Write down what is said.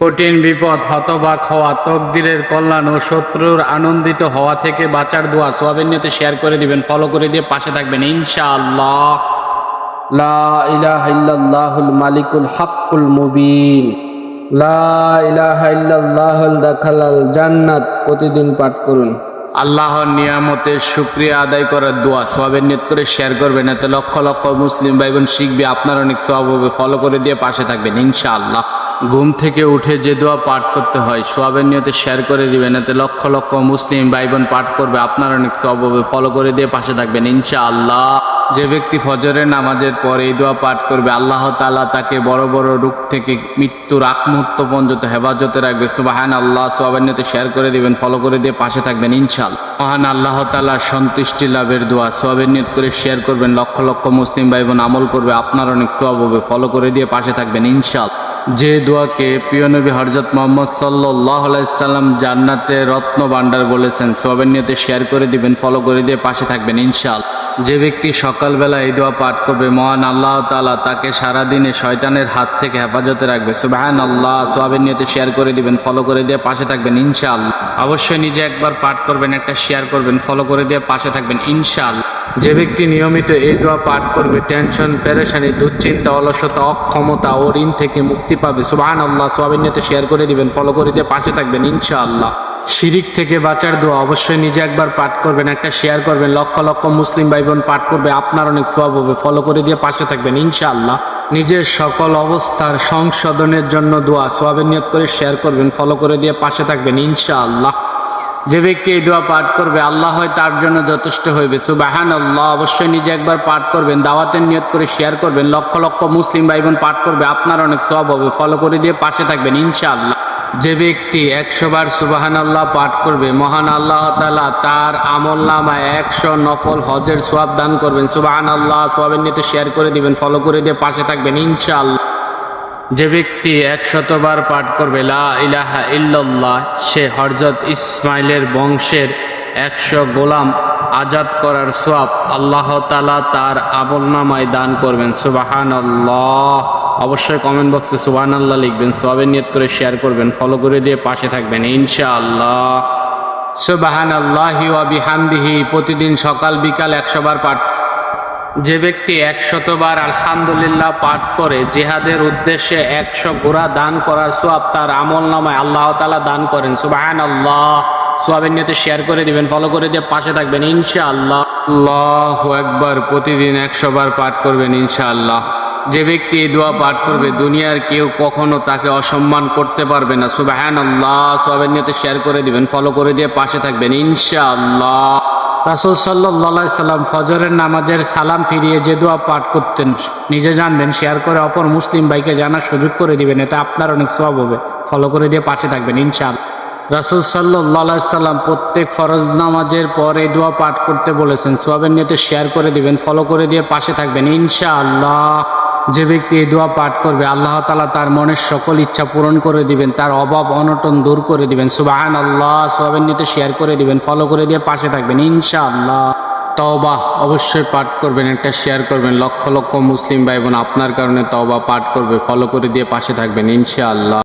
কঠিন বিপদ হতবাক হওয়া তকদিরের কল্যাণ ও শত্রুর আনন্দিত হওয়া থেকে বাঁচার দোয়া সোয়াবের নিয়তে শেয়ার করে দিবেন ফলো করে দিয়ে পাশে থাকবেন ইনশাআল্লাহ। লা ইলাহা ইল্লাল্লাহুল মালিকুল হাক্কুল মুবিন। লা ইলাহা ইল্লাল্লাহুল দাখালাল জান্নাত। প্রতিদিন পাঠ করুন। আল্লাহর নিয়ামতের শুক্রিয়া আদায় করার দোয়া সোয়াবের নিয়ত করে শেয়ার করবেন এতে লক্ষ লক্ষ মুসলিম ভাই বোন শিখবে আপনার অনেক সব হবে ফলো করে দিয়ে পাশে থাকবেন ইনশাআল্লাহ। ঘুম থেকে উঠে যে দোয়া পাঠ করতে হয়, সোয়াবের নিয়তে শেয়ার করে দিবেন, এতে লক্ষ লক্ষ মুসলিম ভাই বোন পাঠ করবে, আপনার অনেক সব হবে ফলো করে দিয়ে পাশে থাকবেন, ইনশাআল্লাহ। যে ব্যক্তি ফজরের নামাজের পরে এই দোয়া পাঠ করবে, আল্লাহ তাআলা তাকে বড় বড় রোগ থেকে মৃত্যুর আগ মুহূর্ত পর্যন্ত হেফাজতে রাখবে সুবাহান আল্লাহ সোয়াবের নিয়তে শেয়ার করে দিবেন ফলো করে দিয়ে পাশে থাকবেন ইনশাল মহান আল্লাহ তাআলা সন্তুষ্টি লাভের দোয়া, সোয়াবের নিয়ত করে শেয়ার করবেন, লক্ষ লক্ষ মুসলিম ভাই বোন আমল করবে, আপনার অনেক সোয়াব হবে ফলো করে দিয়ে পাশে থাকবেন ইনশাল যে দোয়াকে প্রিয় নবী হরজত মোহাম্মদ সাল্লাহ সাল্লাম জান্নাতে রত্ন ভান্ডার বলেছেন সোয়াবের নিয়তে শেয়ার করে দিবেন ফলো করে দিয়ে পাশে থাকবেন ইনশাল যে ব্যক্তি সকালবেলা এই দোয়া পাঠ করবে, মহান আল্লাহ তাআলা তাকে সারাদিনে শয়তানের হাত থেকে হেফাজতে রাখবে। সুবাহান আল্লাহ সোয়াবের নিয়তে শেয়ার করে দিবেন ফলো করে দিয়ে পাশে থাকবেন, ইনশাআল্লাহ। অবশ্যই নিজে একবার পাঠ করবেন, একটা শেয়ার করবেন ফলো করে দিয়ে পাশে থাকবেন, ইনশাআল্লাহ। যে ব্যক্তি নিয়মিত এই দোয়া পাঠ করবে, টেনশন, পেরেশানি, দুশ্চিন্তা, অলসতা, অক্ষমতা ও ঋণ থেকে মুক্তি পাবে। সুবাহান আল্লাহ সোয়াবের নিয়তে শেয়ার করে দিবেন ফলো করে দিয়ে পাশে থাকবেন, ইনশাআল্লাহ। শিরিক থেকে বাঁচার দোয়া অবশ্যই নিজে একবার পাঠ করবেন, একটা শেয়ার করবেন, লক্ষ লক্ষ মুসলিম ভাই বোন পাঠ করবে, আপনার অনেক সব হবে ফলো করে দিয়ে পাশে থাকবেন, ইনশাআল্লাহ। নিজের সকল অবস্থার সংশোধনের জন্য দোয়া সোয়াবের নিয়ত করে শেয়ার করবেন ফলো করে দিয়ে পাশে থাকবেন, ইনশাআল্লাহ। যে ব্যক্তি এই দোয়া পাঠ করবে, আল্লাহ হয় তার জন্য যথেষ্ট হইবে। সুবাহান আল্লাহ অবশ্যই নিজে একবার পাঠ করবেন, দাওয়াতের নিয়ত করে শেয়ার করবেন, লক্ষ লক্ষ মুসলিম ভাই বোন পাঠ করবে, আপনার অনেক সব হবে। ফলো করে দিয়ে পাশে থাকবেন, ইনশাআল্লাহ। যে ব্যক্তি একশো বার সুবাহান আল্লাহ পাঠ করবে, মহান আল্লাহ তালা তার আমল নামায় একশো নফল হজের সোয়াব দান করবেন। সুবাহান আল্লাহ সোয়াবের নিতে শেয়ার করে দিবেন, ফলো করে দিয়ে পাশে থাকবেন, ইনশাআল্লাহ। যে ব্যক্তি একশতবার পাঠ করবে, লা ইলাহা ইল্লাল্লাহ সে হরজত ইসমাইলের বংশের একশো গোলাম আজাদ করার সোয়াব আল্লাহ তালা তার আমল নামায় দান করবেন। সুবাহান আল্লাহ অবশ্যই কমেন্ট বক্সে সুবাহান আল্লাহ লিখবেন সোয়াবের নিয়ত করে শেয়ার করবেন ফলো করে দিয়ে পাশে থাকবেন, ইনশাআল্লাহ। সুবাহান আল্লাহি ওয়াবিহামদিহি প্রতিদিন সকাল বিকাল একশো বার পাঠ যে ব্যক্তি একশতবার আলহামদুলিল্লাহ পাঠ করে জেহাদের উদ্দেশ্যে একশো গোড়া দান করার সোয়াব তার আমল নামায় আল্লাহ তালা দান করেন। সুবাহান আল্লাহ সোয়াবের নিয়তে শেয়ার করে দিবেন, ফলো করে দিয়ে পাশে থাকবেন, ইনশাআল্লাহ। আল্লাহ আল্লাহ একবার প্রতিদিন একশো বার পাঠ করবেন, ইনশাআল্লাহ। যে ব্যক্তি এই দোয়া পাঠ করবে, দুনিয়ার কেউ কখনো তাকে অসম্মান করতে পারবে না। সুবাহান আল্লাহ সোয়াবের নিয়তে শেয়ার করে দিবেন, ফলো করে দিয়ে পাশে থাকবেন, ইনশাআল্লাহ। রাসুল সাল্লাহ সাল্লাম ফজরের নামাজের সালাম ফিরিয়ে যে দোয়া পাঠ করতেন, নিজে জানবেন, শেয়ার করে অপর মুসলিম ভাইকে জানার সুযোগ করে দিবেন, এতে আপনার অনেক সব হবে। ফলো করে দিয়ে পাশে থাকবেন ইনশাল রাসুল সাল্লাহ সাল্লাম প্রত্যেক ফরজ নামাজের পরে দোয়া পাঠ করতে বলেছেন সোয়াবের নিয়ে শেয়ার করে দিবেন ফলো করে দিয়ে পাশে থাকবেন, ইনশাআল্লাহ। যে ব্যক্তি এই দোয়া পাঠ করবে, আল্লাহ তালা তার মনের সকল ইচ্ছা পূরণ করে দিবেন, তার অভাব অনটন দূর করে দিবেন। সুবাহান আল্লাহ সোয়াবের নিতে শেয়ার করে দিবেন ফলো করে দিয়ে পাশে থাকবেন, ইনশাআল্লাহ। তওবা অবশ্যই পাঠ করবেন, একটা শেয়ার করবেন। লক্ষ লক্ষ মুসলিম ভাই বোন আপনার কারণে তওবা পাঠ করবে ফলো করে দিয়ে পাশে থাকবেন, ইনশাআল্লাহ।